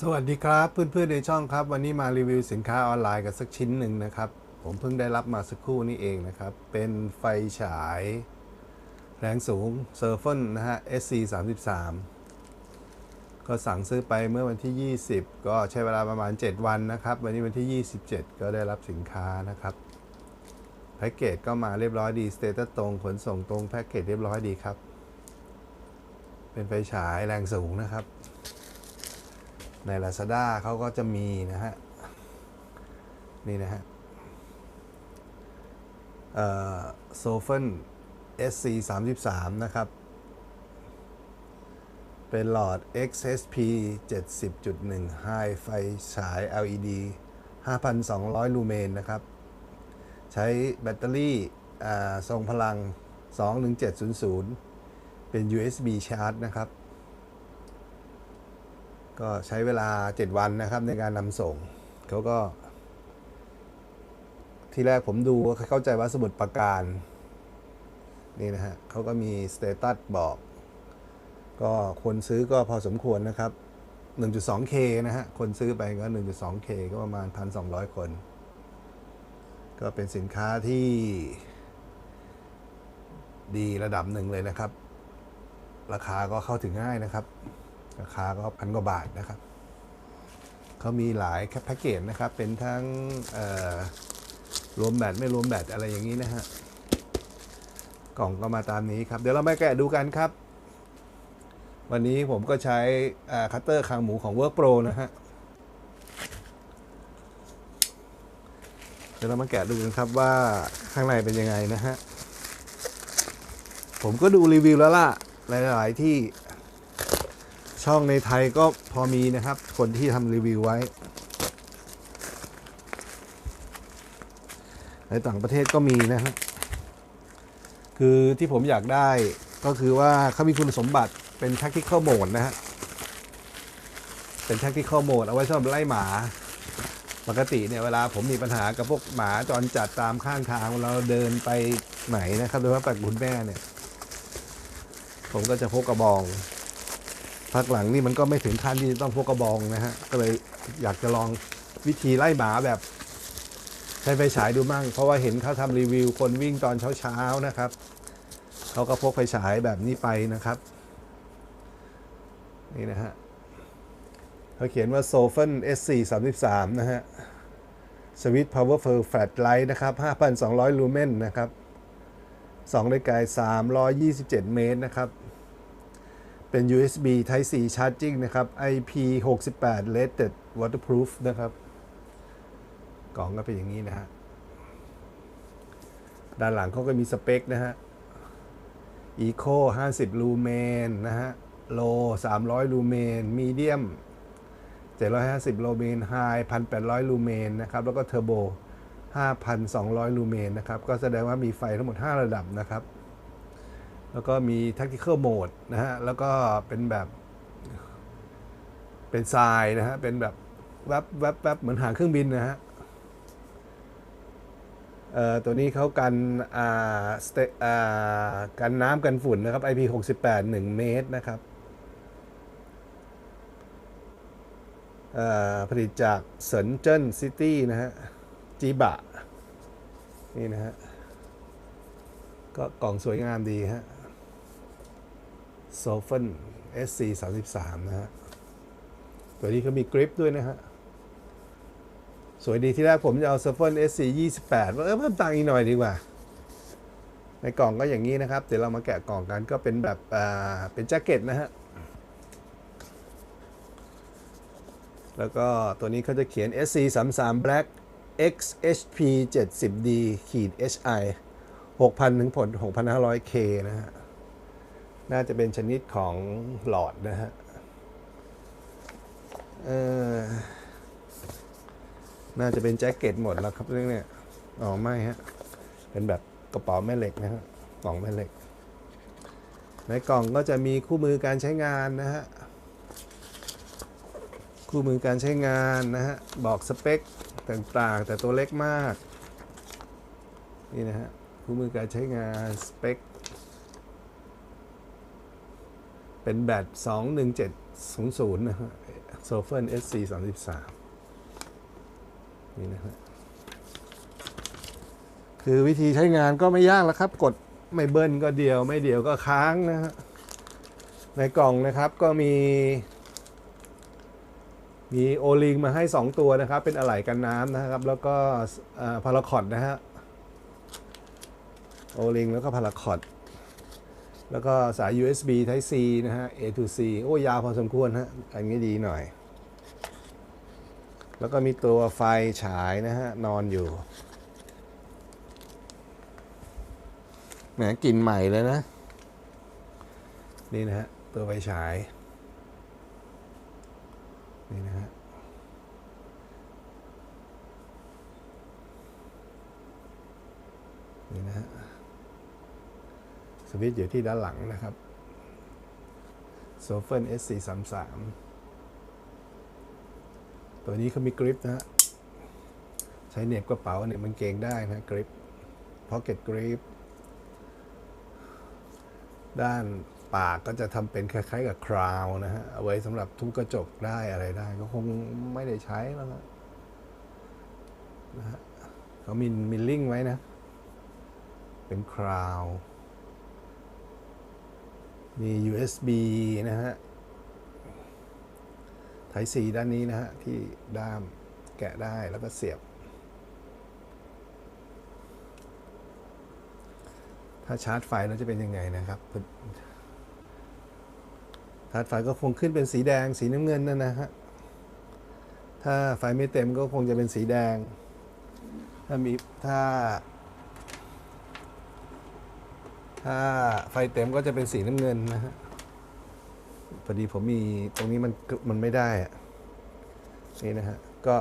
สวัสดีครับ เพื่อนๆในช่องครับ วันนี้มารีวิวสินค้าออนไลน์กันสักชิ้นหนึ่งนะครับ ผมเพิ่งได้รับมาสักครู่นี้เองนะครับ เป็นไฟฉาย แรงสูงเซอร์ฟ n นะฮะ SC 33ก็สั่งซื้อไปเมื่อวันที่ 20 ก็ใช้เวลาประมาณ 7 วันนะครับ วันนี้วันที่ 27 ก็ได้รับสินค้านะครับแพ็กเกจก็มาเรียบร้อยดีสเตตัสตรงขนส่งตรงแพ็กเกจเรียบร้อยดีครับ เป็นไฟฉายแรงสูงนะครับ ใน Lazada เขาก็จะมีนะฮะ นี่นะฮะเอ่อโซเฟน SC 33นะครับ เป็นหลอด XSP 70.1 High ไฟฉาย LED 5,200 ลูเมนนะครับ ใช้แบตเตอรี่ทรงพลัง 21700 เป็น USB ชาร์จนะครับ ก็ใช้เวลา 7 วันนะครับในการนำส่งเขาก็ ที่แรกผมดูเข้าใจว่าสมุดประการ นี่นะฮะเขาก็มีสเตตัสบอก ก็คนซื้อก็พอสมควรนะครับ 1.2K นะฮะ คนซื้อไปก็ 1.2K ก็ประมาณ 1,200 คน ก็เป็นสินค้าที่ดีระดับหนึ่งเลยนะครับ ราคาก็เข้าถึงง่ายนะครับ ราคาก็พันกว่าบาทนะครับเขามีหลายแพ็กเกจนะครับ เป็นทั้งรวมแบตไม่รวมแบตอะไรอย่างนี้นะฮะกล่องก็มาตามนี้ครับ เดี๋ยวเรามาแกะดูกันครับ วันนี้ผมก็ใช้คัตเตอร์คางหมูของ Work Pro นะฮะเดี๋ยวเรามาแกะดูกันครับว่าข้างในเป็นยังไงนะฮะผมก็ดูรีวิวแล้วล่ะหลาย ๆ ที่ ช่องในไทยก็พอมีนะครับ คนที่ทำรีวิวไว้ในต่างประเทศก็มีนะฮะคือที่ผมอยากได้ก็คือว่าเขามีคุณสมบัติเป็น tactical mode นะฮะเป็น tactical mode เอาไว้สำหรับไล่หมา ปกติเนี่ยเวลาผมมีปัญหากับพวกหมาจรจัดตามข้างทางเวลาเราเดินไปไหนนะครับโดยเฉพาะปักคุณแม่เนี่ย ผมก็จะพกกระบอง พักหลังนี่มันก็ไม่ถึงขั้นที่ต้องพกกระบองนะฮะ ก็เลยอยากจะลองวิธีไล่หมาแบบ ใช้ไฟฉายดูมั่ง เพราะว่าเห็นเขาทำรีวิวคนวิ่งตอนเช้าๆนะครับ เขาก็พกไฟฉายแบบนี้ไปนะครับ นี่นะฮะเขาเขียนว่า s o f e n S4 33 นะฮะ Switch Powerful Flashlight นะครับ 5,200 ลูเมนนะครับ 2 ได้ไกล327 เมตรนะครับ เป็น USB Type C Charging นะครับ IP68 Rated Waterproof นะครับ กล่องก็เป็นอย่างนี้นะฮะ ด้านหลังเขาก็มีสเปคนะฮะ Eco 50ลูเมนนะฮะ Low 300ลูเมน Medium 750ลูเมน High 1,800ลูเมนนะครับ แล้วก็ Turbo 5,200ลูเมนนะครับ ก็แสดงว่ามีไฟทั้งหมด 5 ระดับนะครับ แล้วก็มี tactical mode นะฮะ แล้วก็เป็นแบบเป็นทรายนะฮะ เป็นแบบแวบแวบแวบเหมือนหางเครื่องบินนะฮะเอ่อตัวนี้เขากันอ่าสเตอ่ากันน้ำกันฝุ่นนะครับ IP68 1 เมตรนะครับเอ่อผลิตจากเซินเจิ้นซิตี้นะฮะ จีบะ นี่นะฮะ ก็กล่องสวยงามดีฮะ โซเฟน SC 33นะฮะ ตัวนี้เขามีกริปด้วยนะฮะ สวยดีที่แรกผมจะเอา s u f f e n SC 28ว่าเออเพิ่มตังค์อีกหน่อยดีกว่า ในกล่องก็อย่างนี้นะครับ เดี๋ยวเรามาแกะกล่องกันก็เป็นแบบอ่าเป็นแจ็คเก็ตนะฮะ แล้วก็ตัวนี้เขาจะเขียน SC 33 Black XHP 70D ขีด HI 6,000 ถึงผล 6,500K นะฮะ น่าจะเป็นชนิดของหลอดนะฮะเออน่าจะเป็นแจ็คเก็ตหมดแล้วครับเรื่องเนี้ยอ๋อไม่ฮะ เป็นแบบกระเป๋าแม่เหล็กนะฮะกล่องแม่เหล็ก ในกล่องก็จะมีคู่มือการใช้งานนะฮะ คู่มือการใช้งานนะฮะ บอกสเปคต่างๆ แต่ตัวเล็กมาก นี่นะฮะ คู่มือการใช้งานสเปค เป็นแบต21700นะฮะโซเฟน SC 33นี่นะฮะคือวิธีใช้งานก็ไม่ยากแล้วครับ กดไม่เบิ้ลก็เดียว ไม่เดียวก็ค้างนะฮะในกล่องนะครับก็มี มีโอลิงมาให้ 2 ตัวนะครับ เป็นอะไหล่กันน้ำนะครับ แล้วก็พาราคอดนะฮะโอลิงแล้วก็พาราคอด แล้วก็สาย USB Type C นะฮะ A to C โอ้ยาวพอสมควรฮะ อันนี้ดีหน่อย แล้วก็มีตัวไฟฉายนะฮะ นอนอยู่ แหมกลิ่นใหม่เลยนะ นี่นะฮะ ตัวไฟฉาย นี่นะฮะ นี่นะฮะ สวิตช์อยู่ที่ด้านหลังนะครับโซเฟน S433 ตัวนี้เขามีกริปนะฮะใช้เหน็บกระเป๋าเหน็บมันเกงได้นะกริปพ็อกเก็ตกริปด้านปากก็จะทำเป็นคล้ายๆกับคราวนะฮะ เอาไว้สำหรับทุบกระจกได้อะไรได้ ก็คงไม่ได้ใช้แล้วนะนะฮะเขามีมิลลิ่งไว้นะ เป็นคราว มี USB นะฮะ Type C ด้านนี้นะฮะ ที่ด้ามแกะได้แล้วก็เสียบ ถ้าชาร์จไฟแล้วจะเป็นยังไงนะครับชาร์จไฟก็คงขึ้นเป็นสีแดงสีน้ำเงินนั่นนะฮะ ถ้าไฟไม่เต็มก็คงจะเป็นสีแดง ถ้ามีถ้า ถ้าไฟเต็มก็จะเป็นสีน้ำเงินนะฮะพอดีผมมีตรงนี้มันมันไม่ได้อะนี่นะฮะ ก็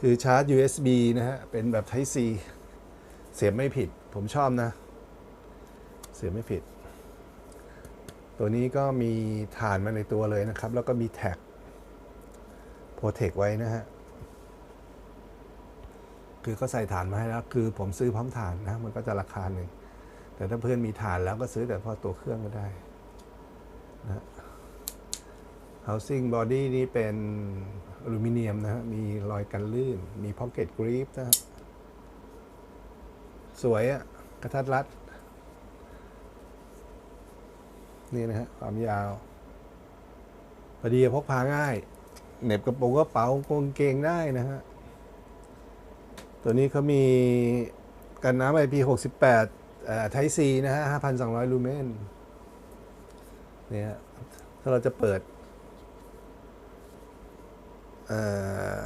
คือชาร์จ USB นะฮะ เป็นแบบ Type C เสียบไม่ผิด ผมชอบนะ เสียบไม่ผิด ตัวนี้ก็มีฐานมาในตัวเลยนะครับ แล้วก็มีแท็กโปรเทคไว้นะฮะ คือก็ใส่ฐานมาให้แล้ว คือผมซื้อพร้อมฐานนะ มันก็จะราคาหนึ่ง แต่ถ้าเพื่อนมีฐานแล้วก็ซื้อแต่พอตัวเครื่องก็ได้นะ housing body นี่เป็นอลูมิเนียมนะฮะ มีรอยกันลื่น มี pocket grip นะฮะสวยอะกระทัดรัด นี่นะฮะ ความยาวพอดีพกพาง่ายเหน็บกระโปรงกระเป๋ากางเกงได้นะฮะ ตัวนี้เขามีกันน้ำ IP68 ไทซีนะฮะ5,200ลูเมนเนี่ยถ้าเราจะเปิดเอ่อ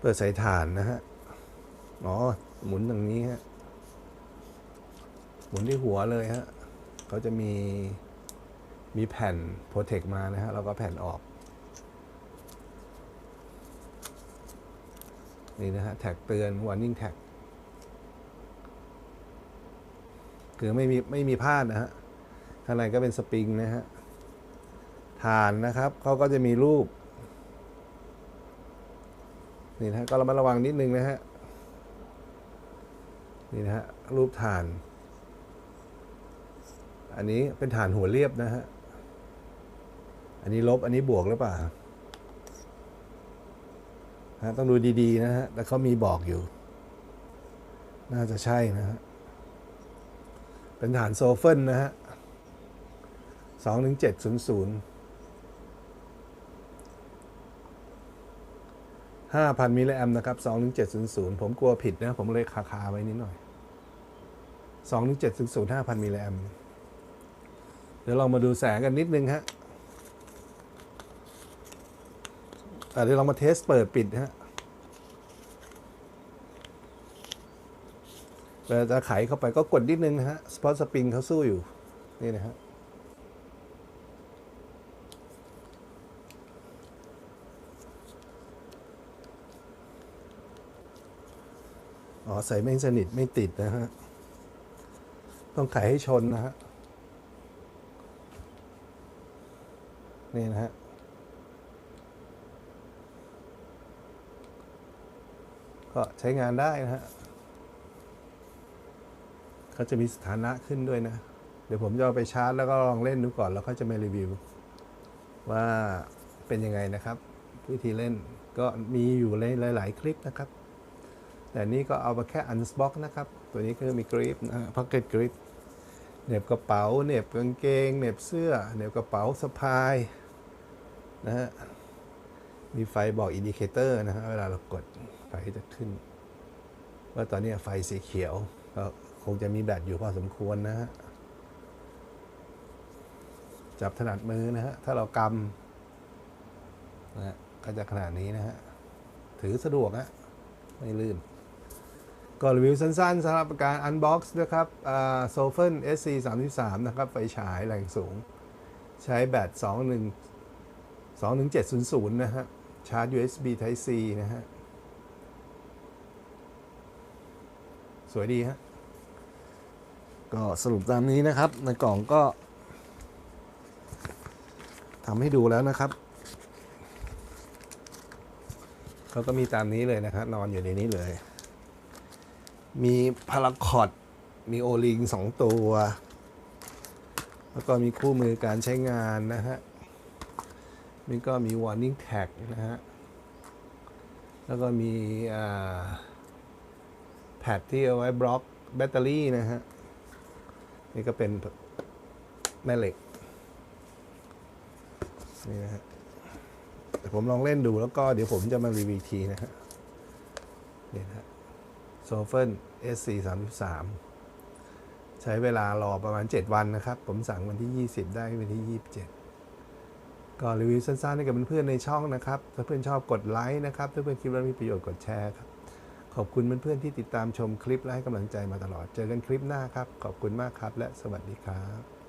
เปิดสายถ่านนะฮะ อ๋อ หมุนอย่างนี้ฮะ หมุนที่หัวเลยฮะเขาจะมี มีแผ่นโปรเทคมานะฮะเราก็แผ่นออก นี่นะฮะ แท็กเตือน warning tag คือไม่มีไม่มีพลาดนะฮะข้างในก็เป็นสปริงนะฮะฐานนะครับเขาก็จะมีรูปนี่นะฮะก็ระมัดระวังนิดนึงนะฮะนี่นะฮะรูปฐาน อันนี้เป็นฐานหัวเรียบนะฮะอันนี้ลบอันนี้บวกหรือเปล่านะต้องดูดีๆนะฮะแต่เขามีบอกอยู่ น่าจะใช่นะฮะ เป็นฐานโซเฟนนะฮะสองถึงเจ็ดศูนย์ศูนย์ห้าพันมิลลิแอมนะครับสองถึงเจ็ดศูนย์ศูนย์ผมกลัวผิดนะ ผมเลยคาคาไว้นิดหน่อยสองถึงเจ็ดศูนย์ศูนย์ห้าพันมิลลิแอมเดี๋ยวเรามาดูแสงกันนิดนึงฮะอะเดี๋ยวเรามาเทสเปิดปิดฮะ เวลาจะไขเข้าไปก็กดนิดนึงนะฮะเพราะสปริงเขาสู้อยู่ นี่นะฮะอ๋อ ใส่ไม่สนิทไม่ติดนะฮะ ต้องไขให้ชนนะฮะ นี่นะฮะก็ใช้งานได้นะฮะ เขาจะมีสถานะขึ้นด้วยนะ เดี๋ยวผมจะเอาไปชาร์จแล้วก็ลองเล่นดูก่อนแล้วเขาจะมารีวิว ว่าเป็นยังไงนะครับ วิธีเล่นก็มีอยู่หลาย ๆ คลิปนะครับ แต่นี่ก็เอามาแค่อันสบ็อกนะครับ ตัวนี้คือมีกริปนะพ็อกเก็ตกริปเน็บกระเป๋าเน็บกางเกงเน็บเสื้อเน็บกระเป๋าสะพายนะฮะมีไฟบอกอินดิเคเตอร์นะฮะเวลาเรากดไฟจะขึ้น ว่าตอนนี้ไฟสีเขียวก็ คงจะมีแบตอยู่พอสมควรนะฮะ จับถนัดมือนะฮะ ถ้าเรากำนะฮะก็จะขนาดนี้นะฮะ ถือสะดวกฮะ ไม่ลื่น ก็รีวิวสั้นๆสำหรับการอันบ็อกซ์นะครับโซเฟน SC 3 3นะครับ ไฟฉายแรงสูง ใช้แบต 21 21700 นะฮะ ชาร์จ USB Type C นะฮะ สวยดีฮะ ก็สรุปตามนี้นะครับ ในกล่องก็ทำให้ดูแล้วนะครับเขาก็มีตามนี้เลยนะครับ นอนอยู่ในนี้เลย มีพาราคอดมีโอลิงสองตัว แล้วก็มีคู่มือการใช้งานนะฮะมีก็มี warning tag นะฮะ แล้วก็มีอ่าแพดที่เอาไว้บล็อกแบตเตอรี่นะฮะ นี่ก็เป็นแม่เหล็กนี่นะฮะแต่ผมลองเล่นดูแล้วก็เดี๋ยวผมจะมารีวิวทีนะฮะนี่นะฮะโซเฟน SC 3 3ใช้เวลารอประมาณ 7 วันนะครับ ผมสั่งวันที่ 20 ได้วันที่ 27 ก็รีวิวสั้นๆให้กับเพื่อนๆในช่องนะครับ ถ้าเพื่อนชอบกดไลค์นะครับ ถ้าเพื่อนคิดว่ามีประโยชน์กดแชร์ครับ ขอบคุณเพื่อนๆที่ติดตามชมคลิปและให้กำลังใจมาตลอด เจอกันคลิปหน้าครับ ขอบคุณมากครับ และสวัสดีครับ